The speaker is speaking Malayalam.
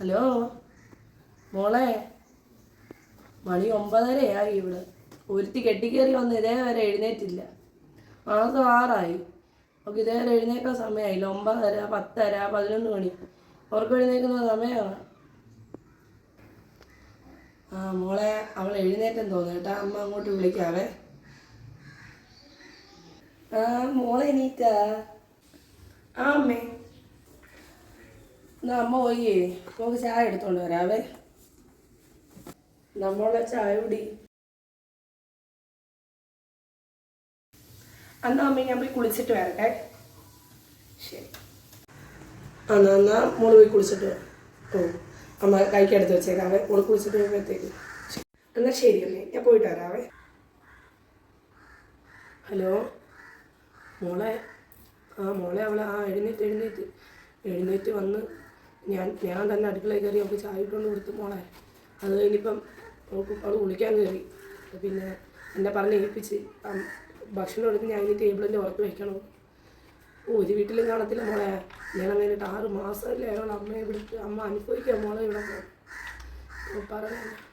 ഹലോ? മോളെ മണി ഒമ്പതരയായി ഇവിടെ. ഒരുത്തി കെട്ടിക്കേറി വന്ന് ഇതേവരെ എഴുന്നേറ്റില്ല. മാസം ആറായി. അവൾക്ക് ഇതേവരെ എഴുന്നേക്കാൻ സമയമായില്ല. ഒമ്പതര പത്തര പതിനൊന്ന് മണി. അവർക്ക് എഴുന്നേക്കുന്ന സമയമാണ്. ആ മോളെ അവൾ എഴുന്നേറ്റം തോന്നുന്നു കേട്ടാ. അമ്മ അങ്ങോട്ട് വിളിക്കാവേ. ആ മോളെ എണീറ്റാ? ആ അമ്മേ. എന്നാ അമ്മ പോയി. നമുക്ക് ചായ എടുത്തോണ്ട് വരാവേ. നമ്മളെ ചായ കുടി. അന്ന അമ്മ ഞാൻ പോയി കുളിച്ചിട്ട് വരട്ടെ. ശരി. എന്നാ എന്നാ മോൾ പോയി കുളിച്ചിട്ട് വരാം. ഓ അമ്മ കൈക്കെടുത്ത് വെച്ചേക്കാവേ മോൾ കുളിച്ചിട്ട് വരുമ്പോഴത്തേക്ക്. എന്നാൽ ശരി അമ്മേ ഞാൻ പോയിട്ട് വരാവേ. ഹലോ? മോളെ? ആ മോളെ അവളെ ആ എഴുന്നേറ്റ് എഴുന്നേറ്റ്. എഴുന്നേറ്റ് വന്ന് ഞാൻ ഞാൻ തന്നെ അടുക്കളയിൽ കയറി അവൾക്ക് ചായ ഇട്ടുകൊണ്ട് കൊടുത്തു മോളെ. അത് കഴിഞ്ഞിപ്പം അവൾക്ക് അവൾ കുളിക്കാൻ കയറി. പിന്നെ എന്നെ പറഞ്ഞ് ഏൽപ്പിച്ച് ഭക്ഷണം എടുത്ത് ഞാൻ ഈ ടേബിളിന്റെ ഉറപ്പ് വയ്ക്കണം ഒരു വീട്ടിലും കാണത്തില്ല മോളെ. ഞാൻ അങ്ങനെ ആറ് മാസമല്ലേ അയാൾ അമ്മയെ വിളിച്ച് അമ്മ അനുഭവിക്കാം മോളെ ഇവിടെ. പറയാനില്ല